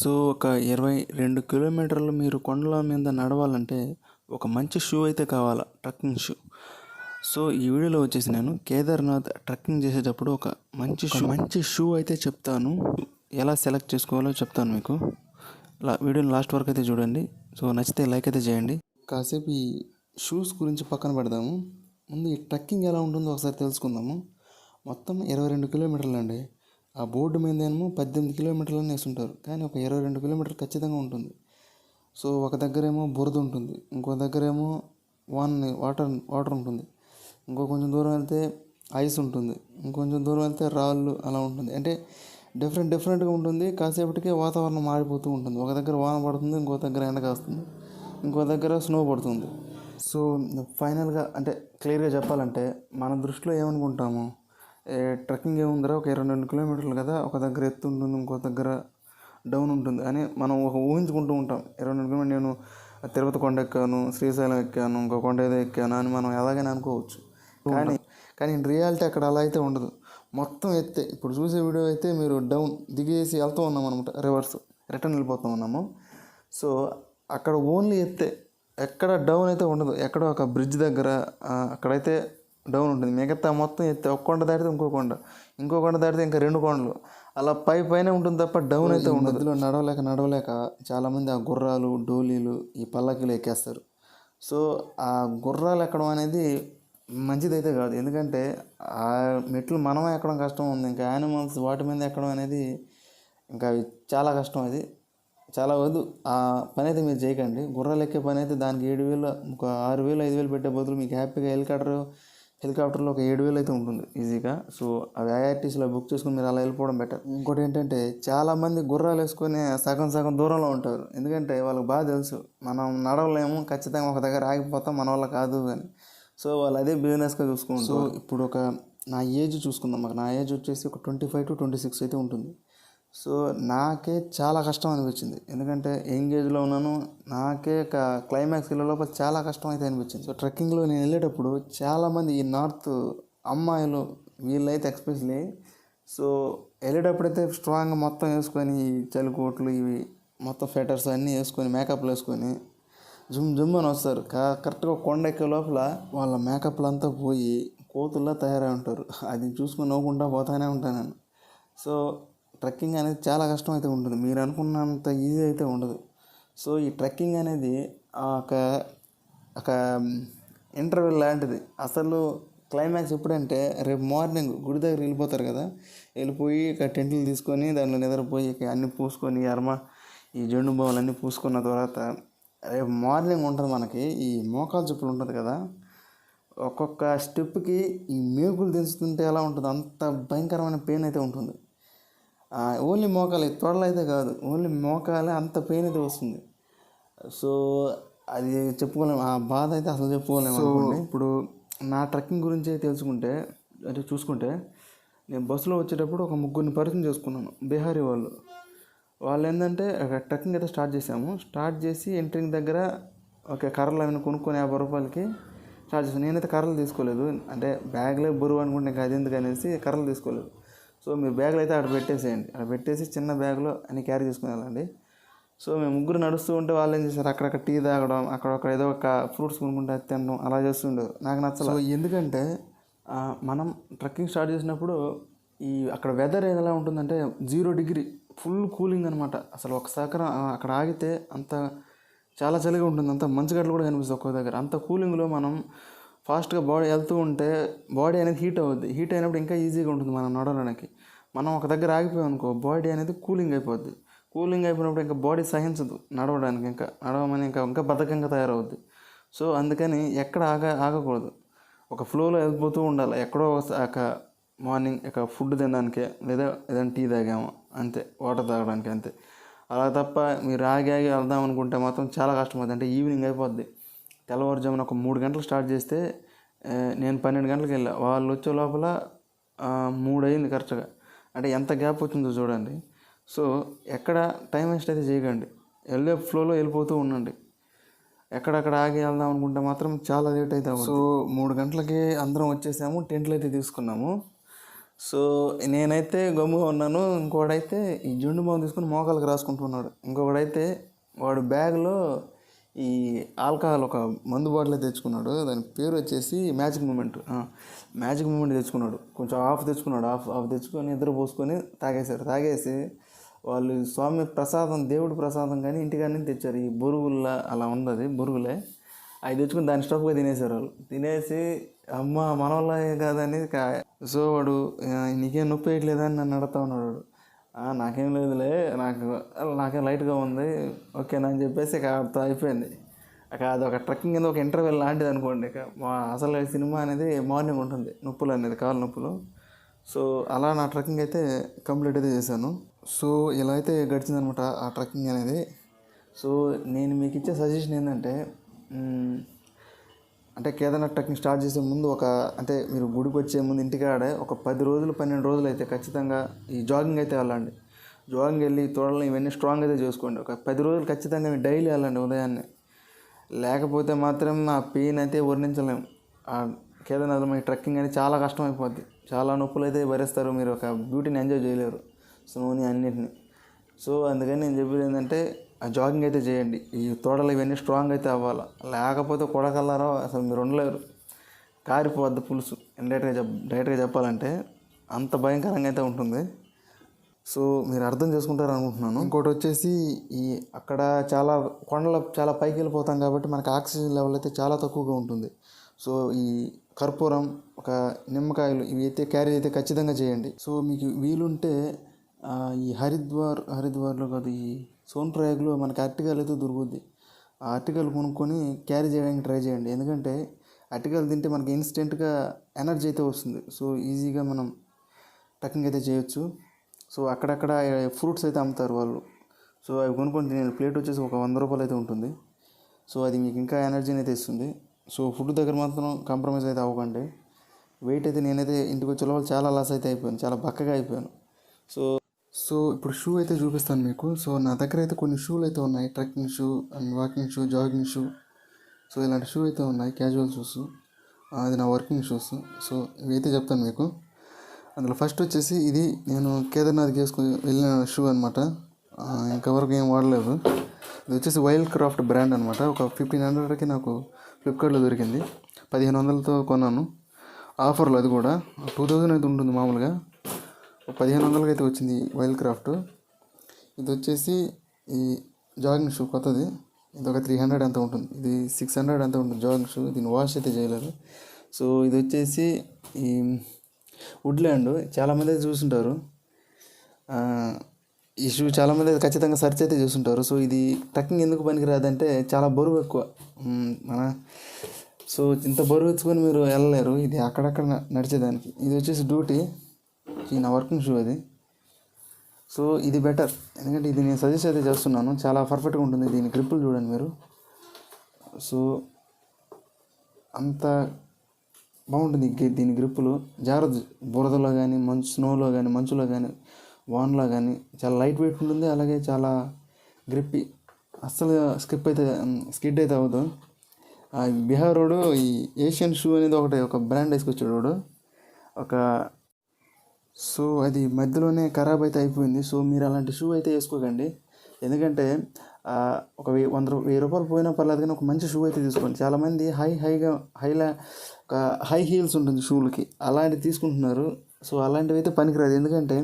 So ఒక ఇరవై రెండు కిలోమీటర్లు మీరు కొండల మీద నడవాలంటే ఒక మంచి షూ అయితే కావాలా ట్రెక్కింగ్ షూ. సో ఈ వీడియోలో వచ్చేసి నేను కేదార్నాథ్ ట్రెక్కింగ్ చేసేటప్పుడు ఒక మంచి షూ మంచి షూ అయితే చెప్తాను. ఎలా సెలెక్ట్ చేసుకోవాలో చెప్తాను మీకు. లా వీడియోని లాస్ట్ వరకు అయితే చూడండి. సో నచ్చితే లైక్ అయితే చేయండి. కాసేపు ఈ షూస్ గురించి పక్కన పెడదాము. ముందు ఈ ట్రెక్కింగ్ ఎలా ఉంటుందో ఒకసారి తెలుసుకుందాము. మొత్తం ఇరవై రెండు కిలోమీటర్లు అండి. ఆ బోర్డు మీద ఏమో పద్దెనిమిది కిలోమీటర్లని వేస్తుంటారు కానీ ఒక ఇరవై రెండు కిలోమీటర్లు ఖచ్చితంగా ఉంటుంది. సో ఒక దగ్గర ఏమో బురద ఉంటుంది. ఇంకో దగ్గర ఏమో వాన్ వాటర్ వాటర్ ఉంటుంది. ఇంకో కొంచెం దూరం వెళ్తే ఐస్ ఉంటుంది. ఇంకొంచెం దూరం వెళ్తే రాళ్ళు అలా ఉంటుంది. అంటే డిఫరెంట్ డిఫరెంట్గా ఉంటుంది. కాసేపటికే వాతావరణం మారిపోతూ ఉంటుంది. ఒక దగ్గర వాన పడుతుంది ఇంకో దగ్గర ఎండ కాస్తుంది. ఇంకో దగ్గర స్నో పడుతుంది. సో ఫైనల్గా అంటే క్లియర్గా చెప్పాలంటే మన దృష్టిలో ఏమనుకుంటాము? ట్రెక్కింగ్ ఏముందిరా ఒక ఇరవై రెండు కిలోమీటర్లు కదా ఒక దగ్గర ఎత్తు ఉంటుంది ఇంకో దగ్గర డౌన్ ఉంటుంది అని మనం ఒక ఊహించుకుంటూ ఉంటాం. ఇరవై రెండు కిలోమీటర్ నేను తిరుపతి కొండ ఎక్కాను శ్రీశైలం ఎక్కాను ఇంకో కొండ ఏదో ఎక్కాను అని మనం ఎలాగైనా అనుకోవచ్చు. కానీ కానీ రియాలిటీ అక్కడ అలా అయితే ఉండదు. మొత్తం ఎత్తే ఇప్పుడు చూసే వీడియో అయితే మీరు డౌన్ దిగేసి వెళ్తూ ఉన్నాం అనమాట రివర్స్ రిటర్న్ వెళ్ళిపోతూ ఉన్నాము. సో అక్కడ ఓన్లీ ఎత్తే ఎక్కడ డౌన్ అయితే ఉండదు. ఎక్కడో ఒక బ్రిడ్జ్ దగ్గర అక్కడైతే డౌన్ ఉంటుంది. మిగతా మొత్తం ఎత్తే ఒక కొండ దాటితే ఇంకో కొండ ఇంకో కొండ దాటితే ఇంకా రెండు కొండలు. అలా పై పైన ఉంటుంది తప్ప డౌన్ అయితే ఉండదు. నడవలేక నడవలేక చాలామంది ఆ గుర్రాలు డోలీలు ఈ పల్లకీలు ఎక్కేస్తారు. సో ఆ గుర్రాలు ఎక్కడం అనేది మంచిదైతే కాదు. ఎందుకంటే ఆ మెట్లు మనం ఎక్కడం కష్టం ఉంది. ఇంకా యానిమల్స్ వాటి మీద ఎక్కడం అనేది ఇంకా చాలా కష్టం అది. చాలా వద్దు. ఆ పని అయితే మీరు చేయకండి. గుర్రాలు ఎక్కే పని అయితే దానికి ఏడు వేలు ఒక ఆరు వేలు ఐదు వేలు పెట్టే బదులు మీకు హ్యాపీగా హెలికాప్టర్ హెలికాప్టర్లో ఒక ఏడు వేలు అయితే ఉంటుంది ఈజీగా. సో అవి ఐఆర్టీసీలో బుక్ చేసుకుని మీరు అలా వెళ్ళిపోవడం బెటర్ ఇంకోటి ఏంటంటే చాలామంది గుర్రాలు వేసుకొని సగం సగం దూరంలో ఉంటారు. ఎందుకంటే వాళ్ళకి బాగా తెలుసు మనం నడవలేము ఖచ్చితంగా ఒక దగ్గర ఆగిపోతాం మన వల్ల కాదు అని. సో వాళ్ళు అదే బిజినెస్గా చూసుకుంటారు సో ఇప్పుడు ఒక నా ఏజ్ చూసుకుందాం. మాకు నా ఏజ్ వచ్చేసి ఒక twenty five to twenty six అయితే ఉంటుంది. సో నాకే చాలా కష్టం అనిపించింది. ఎందుకంటే ఎంగేజ్లో ఉన్నాను నాకే ఒక క్లైమాక్స్ వెళ్ళే లోపల చాలా కష్టం అయితే అనిపించింది. సో ట్రెక్కింగ్లో నేను వెళ్ళేటప్పుడు చాలామంది ఈ నార్త్ అమ్మాయిలు వీళ్ళైతే ఎక్స్పెషలీ సో వెళ్ళేటప్పుడైతే స్ట్రాంగ్ మొత్తం వేసుకొని ఈ చలికోట్లు ఇవి మొత్తం ఫెటర్స్ అన్నీ వేసుకొని మేకప్లు వేసుకొని జుమ్ జుమ్ అని వస్తారు. కా- కరెక్ట్గా కొండ ఎక్కే లోపల వాళ్ళ మేకప్లు అంతా పోయి కోతుల్లా తయారై ఉంటారు. అది చూసుకొని నవ్వుకుంటా పోతానే ఉంటాను నేను. సో ట్రెక్కింగ్ అనేది చాలా కష్టం అయితే ఉంటుంది. మీరు అనుకున్నంత ఈజీ అయితే ఉండదు. సో ఈ ట్రెక్కింగ్ అనేది ఆ ఒక ఒక ఇంటర్వెల్ లాంటిది. అసలు క్లైమాక్స్ ఎప్పుడంటే రేపు మార్నింగ్ గుడి దగ్గర వెళ్ళిపోతారు కదా. వెళ్ళిపోయి ఇక టెంట్లు తీసుకొని దాంట్లో నిద్రపోయి ఇక అన్నీ పూసుకొని అర్మ ఈ జెండు బావులు అన్నీ పూసుకున్న తర్వాత రేపు మార్నింగ్ ఉంటుంది మనకి. ఈ మోకాలు చెప్పులు ఉంటుంది కదా. ఒక్కొక్క స్టెప్కి ఈ మేకులు దించుతుంటే ఎలా ఉంటుంది? అంత భయంకరమైన పెయిన్ అయితే ఉంటుంది. ఓన్లీ మోకాలు తొడలు అయితే కాదు. ఓన్లీ మోకాలే అంత పెయిన్ అయితే వస్తుంది. సో అది చెప్పుకోలేము ఆ బాధ అయితే అసలు చెప్పుకోలేము ఇప్పుడు నా ట్రెక్కింగ్ గురించి తెలుసుకుంటే అంటే చూసుకుంటే నేను బస్సులో వచ్చేటప్పుడు ఒక ముగ్గురిని పరిచయం చేసుకున్నాను బీహారీ వాళ్ళు. వాళ్ళు ఏంటంటే ఒక ట్రెక్కింగ్ అయితే స్టార్ట్ చేసాము స్టార్ట్ చేసి ఎంట్రింగ్ దగ్గర ఒక కర్రలు అవి కొనుక్కొని యాభై రూపాయలకి స్టార్ట్ చేసాను నేనైతే కర్రలు తీసుకోలేదు. అంటే బ్యాగ్లే బరువు అనుకుంటే ఇంకా అది ఎందుకు అనేసి కర్రలు తీసుకోలేదు. సో మీరు బ్యాగ్లు అయితే అక్కడ పెట్టేసేయండి. అక్కడ పెట్టేసి చిన్న బ్యాగ్లో అన్ని క్యారీ చేసుకుని వెళ్ళండి. సో మేము ముగ్గురు నడుస్తూ ఉంటే వాళ్ళు ఏం చేశారు? అక్కడక్కడ టీ తాగడం అక్కడొక్కడ ఏదో ఒక ఫ్రూట్స్ కొనుక్కుంటే తినడం అలా చేస్తుండేవారు నాకు నచ్చలేదు ఎందుకంటే మనం ట్రెక్కింగ్ స్టార్ట్ చేసినప్పుడు ఈ అక్కడ వెదర్ ఎలా ఉంటుందంటే జీరో డిగ్రీ ఫుల్ కూలింగ్ అనమాట అసలు ఒక సహకారం అక్కడ ఆగితే అంత చాలా చలిగా ఉంటుంది. అంత మంచుగడ్డలు కూడా కనిపిస్తుంది ఒక్కో దగ్గర. అంత కూలింగ్లో మనం ఫాస్ట్గా బాడీ వెళ్తూ ఉంటే బాడీ అనేది హీట్ అవుద్ది. హీట్ అయినప్పుడు ఇంకా ఈజీగా ఉంటుంది మనం నడవడానికి. మనం ఒక దగ్గర ఆగిపోయాం అనుకో బాడీ అనేది కూలింగ్ అయిపోద్ది. కూలింగ్ అయిపోయినప్పుడు ఇంకా బాడీ సహించదు నడవడానికి ఇంకా. నడవమని ఇంకా ఇంకా బద్ధకంగా తయారవుద్ది. సో అందుకని ఎక్కడ ఆగ ఆగకూడదు. ఒక ఫ్లోలో వెళ్ళిపోతూ ఉండాలి. ఎక్కడో ఒక- మార్నింగ్ ఇక ఫుడ్ తినడానికే లేదా ఏదైనా టీ తాగాము అంతే. వాటర్ తాగడానికి అంతే. అలా తప్ప మీరు ఆగి ఆగి వెళ్దాం అనుకుంటే మాత్రం చాలా కష్టమవుతుంది అంటే ఈవినింగ్ అయిపోద్ది. తెల్లవారుజామున ఒక మూడు గంటలు స్టార్ట్ చేస్తే నేను పన్నెండు గంటలకు వెళ్ళా. వాళ్ళు వచ్చే లోపల మూడు అయింది కరెక్ట్గా. అంటే ఎంత గ్యాప్ వచ్చిందో చూడండి. సో ఎక్కడ టైం వేస్ట్ అయితే చేయకండి. వెళ్ళే ఫ్లోలో వెళ్ళిపోతూ ఉండండి. ఎక్కడక్కడ ఆగి వెళ్దాం అనుకుంటే మాత్రం చాలా లేట్ అయితే సో మూడు గంటలకి అందరం వచ్చేసాము టెంట్లు అయితే తీసుకున్నాము. సో నేనైతే గమ్ముగా ఉన్నాను. ఇంకోడైతే ఈ జుండు బాగు తీసుకుని మోకాలకు రాసుకుంటున్నాడు. ఇంకొకడైతే వాడు బ్యాగ్లో ఈ ఆల్కహాల్ ఒక మందు బాటిల్ తెచ్చుకున్నాడు. దాని పేరు వచ్చేసి మ్యాజిక్ మూమెంట్. మ్యాజిక్ మూమెంట్ తెచ్చుకున్నాడు. కొంచెం ఆఫ్ తెచ్చుకున్నాడు. ఆఫ్ ఆఫ్ తెచ్చుకొని ఇద్దరు పోసుకొని తాగేశారు. తాగేసి వాళ్ళు స్వామి ప్రసాదం దేవుడి ప్రసాదం కానీ ఇంటికాడ నుంచి తెచ్చారు. ఈ బొరుగుల్లా అలా ఉన్నది బొరుగులే. అవి తెచ్చుకుని దాని స్టఫ్గా తినేసారు వాళ్ళు. తినేసి అమ్మ మనవల్ల కాదని సో వాడు నీకేం నొప్పి వేయట్లేదని అని నన్ను అడుగుతా ఉన్నాడు నాకేం లేదులే. నాకు నాకేం లైట్గా ఉంది. ఓకేనా అని చెప్పేసి ఇక అయిపోయింది. ఇక అది ఒక ట్రెక్కింగ్ కింద ఒక ఇంటర్వెల్ లాంటిది అనుకోండి. ఇక మా అసలు సినిమా అనేది మార్నింగ్ ఉంటుంది. నొప్పులు అనేది కాళ్ళ నొప్పులు. సో అలా నా ట్రెక్కింగ్ అయితే కంప్లీట్ అయితే చేశాను. సో ఇలా అయితే గడిచిందనమాట ఆ ట్రెక్కింగ్ అనేది. సో నేను మీకు ఇచ్చే సజెషన్ ఏంటంటే అంటే కేదార్నాథ్ ట్రెక్కింగ్ స్టార్ట్ చేసే ముందు ఒక అంటే మీరు గుడికి వచ్చే ముందు ఇంటికాడే ఒక పది రోజులు పన్నెండు రోజులు అయితే ఖచ్చితంగా ఈ జాగింగ్ అయితే వెళ్ళండి. జాగింగ్ వెళ్ళి తోడలు ఇవన్నీ స్ట్రాంగ్ అయితే చేసుకోండి. ఒక పది రోజులు ఖచ్చితంగా మీరు డైలీ వెళ్ళండి ఉదయాన్నే. లేకపోతే మాత్రం ఆ పెయిన్ అయితే వర్ణించలేము ఆ కేదార్నాథ్ మీకు ట్రెక్కింగ్ అనేది చాలా కష్టం అయిపోద్ది చాలా నొప్పులు అయితే భరిస్తారు. మీరు ఒక బ్యూటీని ఎంజాయ్ చేయలేరు. స్నోని అన్నిటిని. సో అందుకని నేను చెప్పేది ఏంటంటే జాగింగ్ అయితే చేయండి. ఈ తోడలు ఇవన్నీ స్ట్రాంగ్ అయితే అవ్వాలి? లేకపోతే కొడగలరా అసలు మీరు ఉండలేరు. కారిపోద్ది పులుసు. డైరెక్ట్గా చెప్ డైరెక్ట్గా చెప్పాలంటే అంత భయంకరంగా అయితే ఉంటుంది. సో మీరు అర్థం చేసుకుంటారు అనుకుంటున్నాను. ఇంకోటి వచ్చేసి ఈ అక్కడ చాలా కొండల చాలా పైకి వెళ్ళిపోతాం కాబట్టి మనకు ఆక్సిజన్ లెవెల్ అయితే చాలా తక్కువగా ఉంటుంది. సో ఈ కర్పూరం ఒక నిమ్మకాయలు ఇవి అయితే క్యారీ అయితే ఖచ్చితంగా చేయండి. సో మీకు వీలుంటే ఈ హరిద్వార్ హరిద్వార్లో కాదు ఈ సోన్ ప్రయాగ్లో మనకి అరటికాయలు అయితే దొరుకుద్ది. ఆ అరటికాయలు కొనుక్కొని క్యారీ చేయడానికి ట్రై చేయండి. ఎందుకంటే అరటికాయలు తింటే మనకి ఇన్స్టెంట్గా ఎనర్జీ అయితే వస్తుంది. సో ఈజీగా మనం ట్రెక్కింగ్ అయితే చేయొచ్చు. సో అక్కడక్కడ ఫ్రూట్స్ అయితే అమ్ముతారు వాళ్ళు. సో అవి కొనుక్కొని తినే ప్లేట్ వచ్చేసి ఒక వంద రూపాయలు అయితే ఉంటుంది. సో అది మీకు ఇంకా ఎనర్జీని అయితే ఇస్తుంది. సో ఫుడ్ దగ్గర మాత్రం కాంప్రమైజ్ అయితే అవ్వకండి. వెయిట్ అయితే నేనైతే ఇంటికి వచ్చే లోపల చాలా లాస్ అయితే అయిపోయాను. చాలా బక్కగా అయిపోయాను. సో సో ఇప్పుడు షూ అయితే చూపిస్తాను మీకు. సో నా దగ్గర అయితే కొన్ని షూలు అయితే ఉన్నాయి. Trekking shoe and walking shoe jogging shoe. So ఇలాంటి షూ అయితే ఉన్నాయి. Casual shoes. అది నా వర్కింగ్ షూస్. సో ఇవి అయితే చెప్తాను మీకు. అందులో ఫస్ట్ వచ్చేసి ఇది నేను కేదార్నాథ్కి వేసుకుని వెళ్ళిన షూ అనమాట ఇంకెవరికి ఏం వాడలేదు. ఇది వచ్చేసి వైల్డ్ క్రాఫ్ట్ బ్రాండ్ అనమాట ఒక ఫిఫ్టీన్ హండ్రెడ్కి నాకు ఫ్లిప్కార్ట్లో దొరికింది. పదిహేను వందలతో కొన్నాను. ఆఫర్లో అది కూడా. టూ థౌజండ్ అయితే ఉంటుంది మామూలుగా. పదిహేను వందలకి అయితే వచ్చింది వైల్డ్ క్రాఫ్ట్. ఇది వచ్చేసి ఈ జాగింగ్ షూ కొత్తది. ఇది ఒక త్రీ హండ్రెడ్ ఎంత ఉంటుంది. ఇది సిక్స్ హండ్రెడ్ ఎంత ఉంటుంది జాగింగ్ షూ. దీన్ని వాష్ అయితే చేయలేదు. సో ఇది వచ్చేసి ఈ వుడ్ల్యాండ్. చాలామంది అయితే చూసుంటారు. ఈ షూ చాలామంది అయితే ఖచ్చితంగా సెర్చ్ అయితే చూసుంటారు సో ఇది ట్రెక్కింగ్ ఎందుకు పనికిరాదంటే చాలా బరువు ఎక్కువ. మన సో ఇంత బరువు ఎత్తుకొని మీరు వెళ్ళలేరు. ఇది అక్కడక్కడ నడిచేదానికి. ఇది వచ్చేసి డ్యూటీ. ఇది నా వర్కింగ్ షూ అది. సో ఇది బెటర్ ఎందుకంటే ఇది నేను సజెస్ట్ అయితే చేస్తున్నాను. చాలా పర్ఫెక్ట్గా ఉంటుంది. దీని గ్రిప్పులు చూడండి మీరు. సో అంత బాగుంటుంది దీని గ్రిప్పులు జాగ్రత్త బురదలో కానీ మంచు స్నోలో కానీ మంచులో కానీ వాన్లో కానీ చాలా లైట్ వెయిట్ ఉంటుంది. అలాగే చాలా గ్రిప్పి అస్సలు స్కిప్ అయితే స్కిడ్ అయితే అవ్వదు. ఆ బీహార్ రోడ్ ఈ ఏషియన్ షూ అనేది ఒకటి ఒక బ్రాండ్ వేసుకొచ్చాడు వాడు. ఒక సో అది మధ్యలోనే ఖరాబ్ అయితే అయిపోయింది. సో మీరు అలాంటి షూ అయితే వేసుకోకండి. ఎందుకంటే ఒక వెయ్యి వంద వెయ్యి రూపాయలు పోయినా పర్లేదు కానీ ఒక మంచి షూ అయితే తీసుకోండి. చాలామంది హై హైగా హైలా ఒక హై హీల్స్ ఉంటుంది షూలకి. అలాంటివి తీసుకుంటున్నారు. సో అలాంటివి అయితే పనికిరాదు. ఎందుకంటే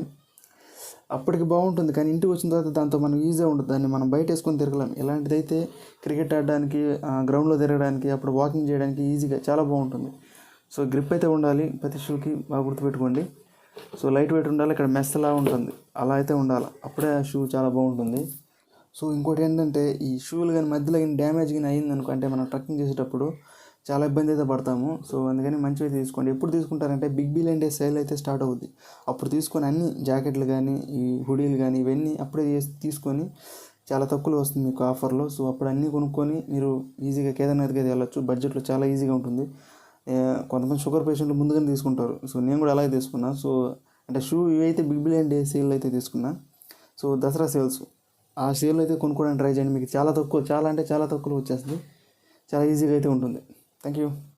అప్పటికి బాగుంటుంది. కానీ ఇంటికి వచ్చిన తర్వాత దాంతో మనం ఈజీగా ఉంటుంది. దాన్ని మనం బయట వేసుకొని తిరగలేం. ఇలాంటిదైతే క్రికెట్ ఆడడానికి గ్రౌండ్లో తిరగడానికి అప్పుడు వాకింగ్ చేయడానికి ఈజీగా చాలా బాగుంటుంది. సో గ్రిప్ అయితే ఉండాలి. ప్రతి షూకి బాగా గుర్తుపెట్టుకోండి. సో లైట్ వెయిట్ ఉండాలి ఇక్కడ మెస్సలా ఉంటుంది. అలా అయితే ఉండాలి. అప్పుడే ఆ షూ చాలా బాగుంటుంది. సో ఇంకోటి ఏంటంటే ఈ షూలు కానీ మధ్యలో కానీ డ్యామేజ్ కానీ అయింది అనుకో అంటే మనం ట్రెక్కింగ్ చేసేటప్పుడు చాలా ఇబ్బంది అయితే పడతాము. సో అందుకని మంచివి తీసుకోండి. ఎప్పుడు తీసుకుంటారంటే బిగ్ బిలియన్ డే సేల్ అయితే స్టార్ట్ అవుద్ది. అప్పుడు తీసుకొని అన్ని జాకెట్లు కానీ ఈ హుడీలు కానీ ఇవన్నీ అప్పుడే తీసుకొని చాలా తక్కువలో వస్తుంది మీకు ఆఫర్లో. సో అప్పుడు అన్నీ కొనుక్కొని మీరు ఈజీగా కేదార్నాథ్కి అయితే వెళ్ళొచ్చు. బడ్జెట్లో చాలా ఈజీగా ఉంటుంది. కొంతమంది షుగర్ పేషెంట్లు ముందుగానే తీసుకుంటారు. సో నేను కూడా అలాగే తీసుకున్నా. సో అంటే షూ ఇవైతే బిగ్ బిలియన్ డే సేల్ అయితే తీసుకున్నా. So Dussehra sales. ఆ సేల్ అయితే కొనుక్కోవడానికి ట్రై చేయండి. మీకు చాలా తక్కువ చాలా అంటే చాలా తక్కువలో వచ్చేస్తుంది. చాలా ఈజీగా అయితే ఉంటుంది. Thank you.